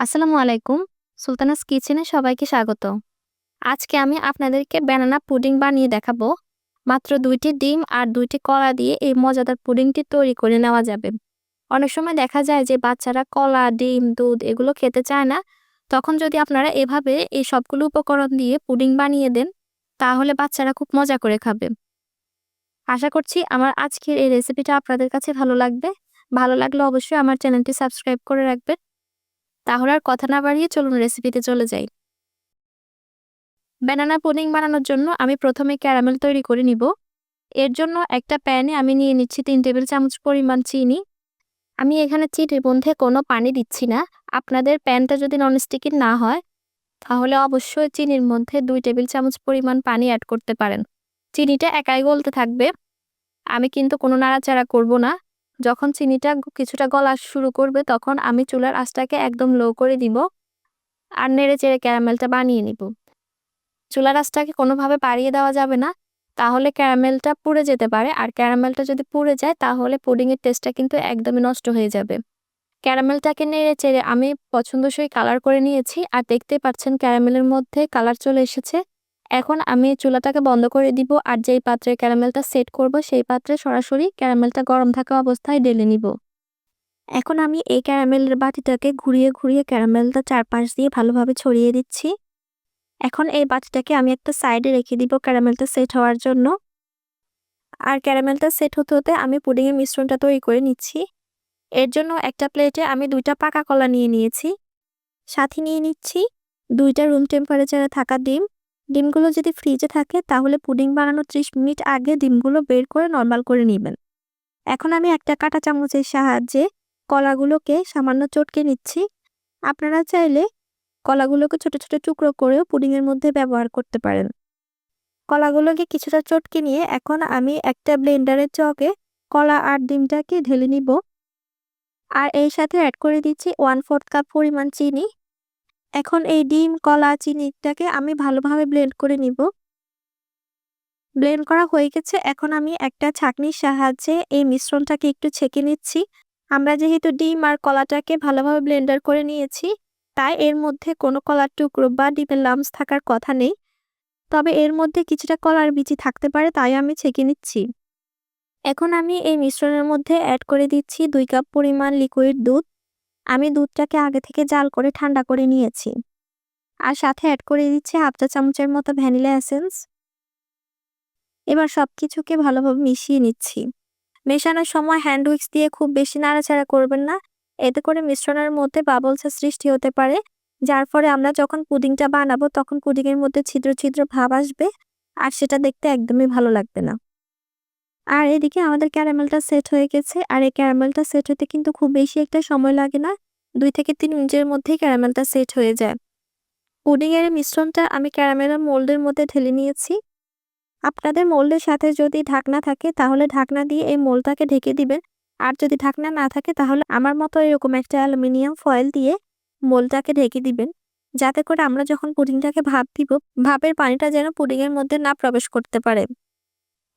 আসসালামু আলাইকুম। সুলতানাস কিচেনে সবাইকে স্বাগত। আজকে আমি আপনাদেরকে ব্যানানা পুডিং বানিয়ে দেখাবো। মাত্র দুইটি ডিম আর দুইটি কলা দিয়ে এই মজাদার পুডিংটি তৈরি করে নেওয়া যাবে। অনেক সময় দেখা যায় যে বাচ্চারা কলা, ডিম, দুধ এগুলো খেতে চায় না। তখন যদি আপনারা এভাবে এই সবগুলো উপকরণ দিয়ে পুডিং বানিয়ে দেন, তাহলে বাচ্চারা খুব মজা করে খাবে। আশা করছি আমার আজকের এই রেসিপিটা আপনাদের কাছে ভালো লাগবে। ভালো লাগলে অবশ্যই আমার চ্যানেলটি সাবস্ক্রাইব করে রাখবেন। তাহলে আর কথা না বাড়িয়ে চলুন রেসিপিতে চলে যাই। ব্যানানা পুডিং বানানোর জন্য আমি প্রথমে ক্যারামেল তৈরি করে নিব। এর জন্য একটা প্যানে আমি নিয়ে নিচ্ছি তিন টেবিল চামচ পরিমাণ চিনি। আমি এখানে চিনির মধ্যে কোনো পানি দিচ্ছি না। আপনাদের প্যানটা যদি ননস্টিকের না হয়, তাহলে অবশ্যই চিনির মধ্যে দুই টেবিল চামচ পরিমাণ পানি অ্যাড করতে পারেন। চিনিটা একাই গলতে থাকবে। আমি কিন্তু কোনো নাড়াচাড়া করব না। যখন চিনিটা কিছুটা গলা শুরু করবে তখন আমি চুলার আঁচটাকে একদম লো করে দিব আর নেড়ে চেড়ে ক্যারামেলটা বানিয়ে নিব। চুলার আঁচটাকে কোনোভাবে বাড়িয়ে দেওয়া যাবে না, তাহলে ক্যারামেলটা পুড়ে যেতে পারে আর ক্যারামেলটা যদি পুড়ে যায় তাহলে পুডিংয়ের টেস্টটা কিন্তু একদমই নষ্ট হয়ে যাবে। ক্যারামেলটাকে নেড়ে চেড়ে আমি পছন্দসই কালার করে নিয়েছি আর দেখতে পাচ্ছেন ক্যারামেলের মধ্যে কালার চলে এসেছে। এখন আমি চুলাটাকে বন্ধ করে দিব আর যেই পাত্রে ক্যারামেলটা সেট করব সেই পাত্রে সরাসরি ক্যারামেলটা গরম থাকা অবস্থায় ঢেলে নিব। এখন আমি এই ক্যারামেলের বাটিটাকে ঘুরিয়ে ঘুরিয়ে ক্যারামেলটা চারপাশ দিয়ে ভালোভাবে ছড়িয়ে দিচ্ছি। এখন এই বাটিটাকে আমি একটা সাইডে রেখে দিব ক্যারামেলটা সেট হওয়ার জন্য। আর ক্যারামেলটা সেট হতে হতে আমি পুডিংয়ের মিশ্রণটা তৈরি করে নিচ্ছি। এর জন্য একটা প্লেটে আমি দুইটা পাকা কলা নিয়ে নিয়েছি। সাথে নিয়ে নিচ্ছি দুইটা রুম টেম্পারেচারে থাকা ডিম। ডিমগুলো যদি ফ্রিজে থাকে, তাহলে পুডিং বানানোর ত্রিশ মিনিট আগে ডিমগুলো বের করে নর্মাল করে নেবেন। এখন আমি একটা কাঁটা চামচের সাহায্যে কলাগুলোকে সামান্য চটকে নিচ্ছি। আপনারা চাইলে কলাগুলোকে ছোট ছোট টুকরো করেও পুডিংয়ের মধ্যে ব্যবহার করতে পারেন। কলাগুলোকে কিছুটা চটকে নিয়ে এখন আমি একটা ব্লেন্ডারের চকে কলা আর ডিমটাকে ঢেলে নিব। আর এর সাথে অ্যাড করে দিচ্ছি ওয়ান ফোর্থ কাপ পরিমাণ চিনি। এখন এই ডিম, কলা চিনিটাকে আমি ভালোভাবে ব্লেন্ড করে নিব। ব্লেন্ড করা হয়ে গেছে। এখন আমি একটা ছাঁকনির সাহায্যে এই মিশ্রণটাকে একটু ছেঁকে নিচ্ছি। আমরা যেহেতু ডিম আর কলাটাকে ভালোভাবে ব্লেন্ডার করে নিয়েছি, তাই এর মধ্যে কোনো কলার টুকরো বা ডিমের লামস থাকার কথা নেই। তবে এর মধ্যে কিছুটা কলার বিচি থাকতে পারে, তাই আমি ছেঁকে নিচ্ছি। এখন আমি এই মিশ্রণের মধ্যে অ্যাড করে দিচ্ছি দুই কাপ পরিমাণ লিকুইড দুধ। আমি দুধটাকে আগে থেকে জাল করে ঠান্ডা করে নিয়েছি। আর সাথে অ্যাড করে দিচ্ছি হাফ চা চামচের মতো ভ্যানিলা এসেন্স এবার সব কিছুকে ভালোভাবে মিশিয়ে নিচ্ছি। মেশানোর সময় হ্যান্ড উইক্স দিয়ে খুব বেশি নাড়াচাড়া করবেন না। এতে করে মিশ্রণের মধ্যে বাবলসের সৃষ্টি হতে পারে। যার ফলে আমরা যখন পুডিংটা বানাবো তখন পুডিংয়ের মধ্যে ছিদ্র ছিদ্র ভাব আসবে। আর সেটা দেখতে একদমই ভালো লাগবে না। আর এদিকে আমাদের ক্যারামেলটা সেট হয়ে গেছে। আর এই ক্যারামেলটা সেট হতে কিন্তু খুব বেশি একটা সময় লাগে না। দুই থেকে তিন মিনিটের মধ্যেই ক্যারামেলটা সেট হয়ে যায়। পুডিংয়ের মিশ্রণটা আমি ক্যারামেলের মোল্ডের মধ্যে ঢেলে নিয়েছি। আপনাদের মোল্ডের সাথে যদি ঢাকনা থাকে, তাহলে ঢাকনা দিয়ে এই মোলটাকে ঢেকে দিবেন। আর যদি ঢাকনা না থাকে, তাহলে আমার মতো এরকম একটা অ্যালুমিনিয়াম ফয়েল দিয়ে মোলটাকে ঢেকে দিবেন। যাতে করে আমরা যখন পুডিংটাকে ভাপ দিব, ভাপের পানিটা যেন পুডিংয়ের মধ্যে না প্রবেশ করতে পারে।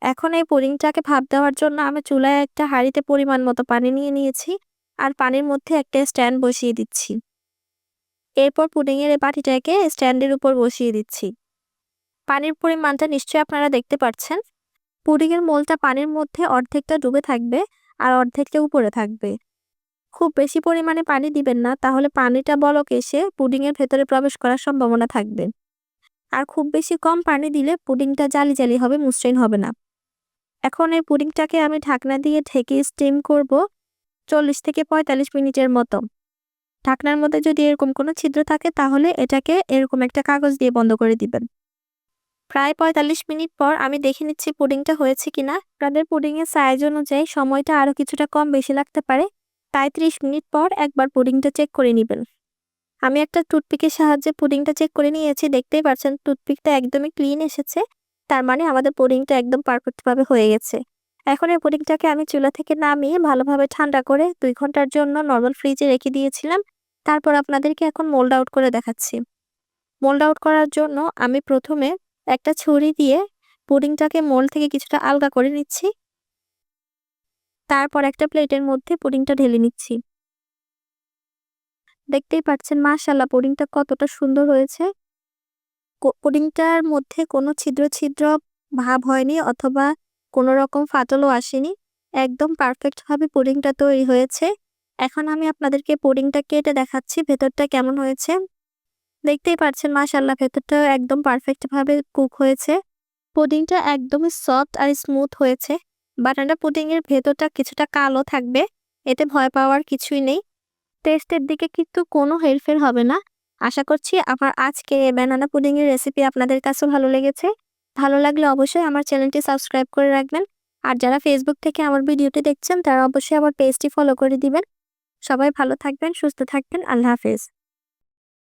এখন এই পুডিংটাকে ভাপ দেওয়ার জন্য আমি চুলায় একটা হাঁড়িতে পরিমাণ মতো পানি নিয়ে নিয়েছি আর পানির মধ্যে একটা স্ট্যান্ড বসিয়ে দিচ্ছি। এরপর পুডিংয়ের এই বাটিটাকে স্ট্যান্ডের উপর বসিয়ে দিচ্ছি। পানির পরিমাণটা নিশ্চয়ই আপনারা দেখতে পাচ্ছেন। পুডিংয়ের মোলটা পানির মধ্যে অর্ধেকটা ডুবে থাকবে আর অর্ধেকটা উপরে থাকবে। খুব বেশি পরিমাণে পানি দিবেন না, তাহলে পানিটা বলক এসে পুডিংয়ের ভেতরে প্রবেশ করার সম্ভাবনা থাকবে। আর খুব বেশি কম পানি দিলে পুডিংটা জালি জালি হবে, মসৃণ হবে না। এখন এই পুডিংটাকে আমি ঢাকনা দিয়ে ঢেকে স্টিম করব চল্লিশ থেকে পঁয়তাল্লিশ মিনিটের মতো। ঢাকনার মধ্যে যদি এরকম কোনো ছিদ্র থাকে তাহলে এটাকে এরকম একটা কাগজ দিয়ে বন্ধ করে দিবেন। প্রায় পঁয়তাল্লিশ মিনিট পর আমি দেখে নিচ্ছি পুডিংটা হয়েছে কিনা। আপনাদের পুডিংয়ের সাইজ অনুযায়ী সময়টা আরও কিছুটা কম বেশি লাগতে পারে, তাই ত্রিশ মিনিট পর একবার পুডিংটা চেক করে নেবেন। আমি একটা টুথপিকের সাহায্যে পুডিংটা চেক করে নিয়েছি, দেখতেই পাচ্ছেন টুথপিকটা একদমই ক্লিন এসেছে। তার মানে আমাদের পুডিংটা একদম পারফেক্টভাবে হয়ে গেছে। এখন এই পুডিংটাকে আমি চুলা থেকে নামিয়ে ভালোভাবে ঠান্ডা করে দুই ঘণ্টার জন্য নর্মাল ফ্রিজে রেখে দিয়েছিলাম। তারপর আপনাদেরকে এখন মোল্ড আউট করে দেখাচ্ছি। মোল্ড আউট করার জন্য আমি প্রথমে একটা ছুরি দিয়ে পুডিংটাকে মোল্ড থেকে কিছুটা আলগা করে নিচ্ছি। তারপর একটা প্লেটের মধ্যে পুডিংটা ঢেলে নিচ্ছি। দেখতেই পাচ্ছেন মাশাআল্লাহ পুডিংটা কতটা সুন্দর হয়েছে। কো পুডিংটার মধ্যে কোনো ছিদ্র, ছিদ্র ভাব হয়নি অথবা কোনো রকম ফাটলও আসেনি। একদম পারফেক্ট ভাবে পুডিংটা তৈরি হয়েছে। এখন আমি আপনাদেরকে পুডিংটা কেটে দেখাচ্ছি ভেতরটা কেমন হয়েছে। দেখতেই পাচ্ছেন মাশাআল্লাহ ভেতরটা একদম পারফেক্ট ভাবে কুক হয়েছে। পুডিংটা একদমই সফট আর স্মুথ হয়েছে। বানানা পুডিং এর ভেতরটা কিছুটা কালো থাকবে। এতে ভয় পাওয়ার কিছুই নেই। টেস্টের দিকে কিন্তু কোনো হেরফের হবে না। আশা করছি আমার আজকে ব্যানানা পুডিং এর রেসিপি আপনাদের কাছে ভালো লেগেছে। ভালো লাগলে অবশ্যই আমার চ্যানেলটি সাবস্ক্রাইব করে রাখবেন। আর যারা ফেসবুক থেকে আমার ভিডিওটি দেখছেন তারা অবশ্যই আমার পেজটি ফলো করে দিবেন। সবাই ভালো থাকবেন, সুস্থ থাকবেন। আল্লাহ হাফেজ।